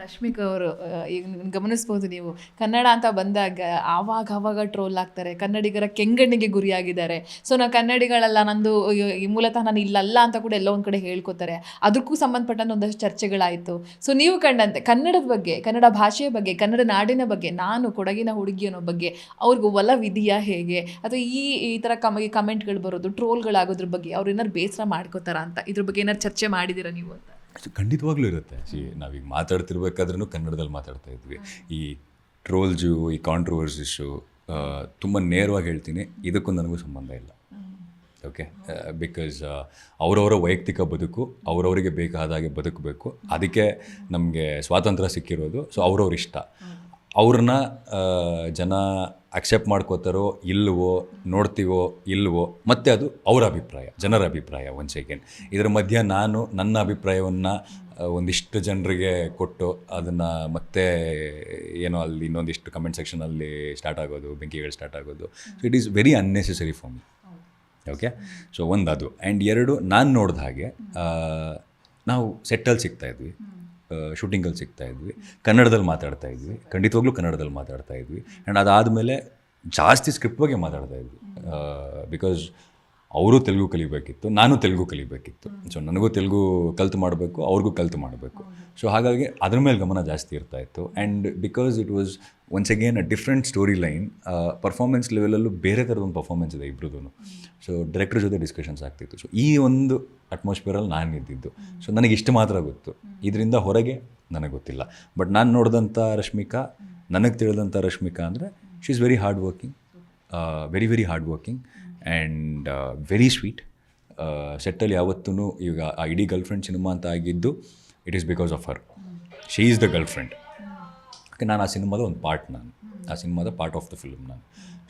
ರಶ್ಮಿಕಾ ಅವರು ಈಗ ಗಮನಿಸ್ಬೋದು ನೀವು. ಕನ್ನಡ ಅಂತ ಬಂದಾಗ ಆವಾಗ ಆವಾಗ ಟ್ರೋಲ್ ಆಗ್ತಾರೆ. ಕನ್ನಡಿಗರ ಕೆಂಗಣ್ಣಿಗೆ ಗುರಿಯಾಗಿದ್ದಾರೆ. ಸೊ ನಾವು ಕನ್ನಡಿಗಳೆಲ್ಲ ನಂದು ಮೂಲತಃ ನಾನು ಇಲ್ಲಲ್ಲ ಅಂತ ಕೂಡ ಎಲ್ಲ ಒಂದು ಕಡೆ ಹೇಳ್ಕೊತಾರೆ. ಅದಕ್ಕೂ ಸಂಬಂಧಪಟ್ಟಂತೆ ಒಂದಷ್ಟು ಚರ್ಚೆಗಳಾಯಿತು. ಸೊ ನೀವು ಕಂಡಂತೆ, ಕನ್ನಡದ ಬಗ್ಗೆ, ಕನ್ನಡ ಭಾಷೆಯ ಬಗ್ಗೆ, ಕನ್ನಡ ನಾಡಿನ ಬಗ್ಗೆ, ನಾನು ಕೊಡಗಿನ ಹುಡುಗಿ ಅನ್ನೋ ಬಗ್ಗೆ ಅವ್ರಿಗೂ ಒಲವಿದೆಯಾ ಹೇಗೆ? ಅಥವಾ ಈ ಈ ಥರ ಕಮ ಕಮೆಂಟ್ಗಳು ಬರೋದು ಟ್ರೋಲ್ಗಳಾಗೋದ್ರ ಬಗ್ಗೆ ಅವ್ರು ಏನಾರು ಬೇಸರ ಮಾಡ್ಕೋತಾರ ಅಂತ? ಇದ್ರ ಬಗ್ಗೆ ಏನಾರು ಚರ್ಚೆ ಮಾಡಿದ್ದೀರಾ ನೀವು ಅಂತ? ಖಂಡಿತವಾಗ್ಲೂ ಇರುತ್ತೆ. ಸಿ ನಾವೀಗ ಮಾತಾಡ್ತಿರ್ಬೇಕಾದ್ರೂ ಕನ್ನಡದಲ್ಲಿ ಮಾತಾಡ್ತಾ ಇದ್ವಿ. ಈ ಟ್ರೋಲ್ಸು ಈ ಕಾಂಟ್ರವರ್ಸಿಸು ತುಂಬ ನೇರವಾಗಿ ಹೇಳ್ತೀನಿ. ಇದಕ್ಕೂ ನನಗೂ ಸಂಬಂಧ ಇಲ್ಲ. ಓಕೆ ಬಿಕಾಸ್ ಅವರವರ ವೈಯಕ್ತಿಕ ಬದುಕು, ಅವರವರಿಗೆ ಬೇಕಾದ ಹಾಗೆ ಬದುಕಬೇಕು. ಅದಕ್ಕೆ ನಮಗೆ ಸ್ವಾತಂತ್ರ್ಯ ಸಿಕ್ಕಿರೋದು. ಸೊ ಅವ್ರವ್ರ ಇಷ್ಟ. ಅವ್ರನ್ನ ಜನ ಅಕ್ಸೆಪ್ಟ್ ಮಾಡ್ಕೋತಾರೋ ಇಲ್ಲವೋ ನೋಡ್ತೀವೋ ಇಲ್ಲವೋ ಮತ್ತೆ ಅದು ಅವರ ಅಭಿಪ್ರಾಯ, ಜನರ ಅಭಿಪ್ರಾಯ ಒಂದು ಸೆಕೆಂಡ್ ಇದರ ಮಧ್ಯ ನಾನು ನನ್ನ ಅಭಿಪ್ರಾಯವನ್ನು ಒಂದಿಷ್ಟು ಜನರಿಗೆ ಕೊಟ್ಟು ಅದನ್ನು ಮತ್ತೆ ಏನೋ ಅಲ್ಲಿ ಇನ್ನೊಂದಿಷ್ಟು ಕಮೆಂಟ್ ಸೆಕ್ಷನಲ್ಲಿ ಸ್ಟಾರ್ಟ್ ಆಗೋದು, ಬೆಂಕಿಗಳು ಸ್ಟಾರ್ಟ್ ಆಗೋದು. So it is very unnecessary for me okay so ಒಂದು ಅದು ಆ್ಯಂಡ್ ಎರಡು, ನಾನು ನೋಡಿದ ಹಾಗೆ ನಾವು ಸೆಟ್ಟಲ್ಲಿ ಸಿಗ್ತಾ ಇದ್ವಿ. ಶೂಟಿಂಗಲ್ಲಿ ಸಿಗ್ತಾ ಇದ್ವಿ. ಕನ್ನಡದಲ್ಲಿ ಮಾತಾಡ್ತಾ ಇದ್ವಿ. ಖಂಡಿತವಾಗ್ಲೂ ಕನ್ನಡದಲ್ಲಿ ಮಾತಾಡ್ತಾ ಇದ್ವಿ. ಆ್ಯಂಡ್ ಅದಾದಮೇಲೆ ಜಾಸ್ತಿ ಸ್ಕ್ರಿಪ್ಟ್ ಬಗ್ಗೆ ಮಾತಾಡ್ತಾ ಇದ್ವಿ. ಬಿಕಾಸ್ ಅವರು ತೆಲುಗು ಕಲಿಬೇಕಿತ್ತು ನಾನು ತೆಲುಗು ಕಲಿಬೇಕಿತ್ತು. ಸೊ ನನಗೂ ತೆಲುಗು ಕಲ್ತು ಮಾಡಬೇಕು ಅವ್ರಿಗೂ ಕಲ್ತು ಮಾಡಬೇಕು. ಸೊ ಹಾಗಾಗಿ ಅದ್ರ ಮೇಲೆ ಗಮನ ಜಾಸ್ತಿ ಇರ್ತಾ ಇತ್ತು. And because it was once again a different story line performance ಲೆವೆಲಲ್ಲೂ ಬೇರೆ ಥರದ ಒಂದು ಪರ್ಫಾರ್ಮೆನ್ಸ್ ಇದೆ ಇಬ್ಬರದೂ ಸೊ ಡೈರೆಕ್ಟರ್ ಜೊತೆ ಡಿಸ್ಕಷನ್ಸ್ ಆಗ್ತಿತ್ತು. ಸೊ ಈ ಒಂದು ಅಟ್ಮಾಸ್ಫಿಯರಲ್ಲಿ ನಾನು ಇದ್ದಿದ್ದು. ಸೊ ನನಗೆ ಇಷ್ಟು ಮಾತ್ರ ಗೊತ್ತು. ಇದರಿಂದ ಹೊರಗೆ ನನಗೆ ಗೊತ್ತಿಲ್ಲ. ಬಟ್ ನಾನು ನೋಡಿದಂಥ ರಶ್ಮಿಕಾ ನನಗೆ ತಿಳಿದಂಥ ರಶ್ಮಿಕಾ ಅಂದರೆ she is very hard working very very hard working and very sweet ಸೆಟ್ಟಲ್ಲಿ ಯಾವತ್ತೂ ಈಗ ಆ ಇಡೀ ಗರ್ಲ್ ಫ್ರೆಂಡ್ ಸಿನಿಮಾ ಅಂತ ಆಗಿದ್ದು it is because of her she is the girlfriend okay ನಾನು ಆ ಸಿನಿಮಾದ ಒಂದು ಪಾರ್ಟ್ ನಾನು. ಆ ಸಿನಿಮಾದ ಪಾರ್ಟ್ ಆಫ್ ದ ಫಿಲ್ಮ್ ನಾನು.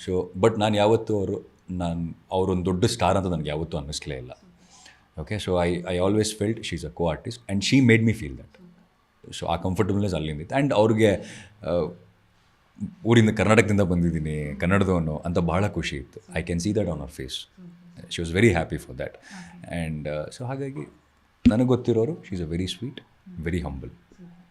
ಸೊ ಬಟ್ ನಾನು ಯಾವತ್ತೂ ಅವರು ನಾನು ಅವರೊಂದು ದೊಡ್ಡ ಸ್ಟಾರ್ ಅಂತ ನನಗೆ ಯಾವತ್ತೂ ಅನ್ನಿಸ್ಲೇ ಇಲ್ಲ. Okay so I I always felt she is a co artist and she made me feel that so ಆ ಕಂಫರ್ಟಬಲ್ನೆಸ್ ಅಲ್ಲಿಂದಿತ್ತು. ಆ್ಯಂಡ್ ಅವ್ರಿಗೆ ಆ, ಊರಿಂದ ಕರ್ನಾಟಕದಿಂದ ಬಂದಿದ್ದೀನಿ ಕನ್ನಡದವನು ಅಂತ ಭಾಳ ಖುಷಿ ಇತ್ತು. I can see that on our face she was very happy for that and so ಹಾಗಾಗಿ ನನಗೆ ಗೊತ್ತಿರೋರು she is a very sweet very humble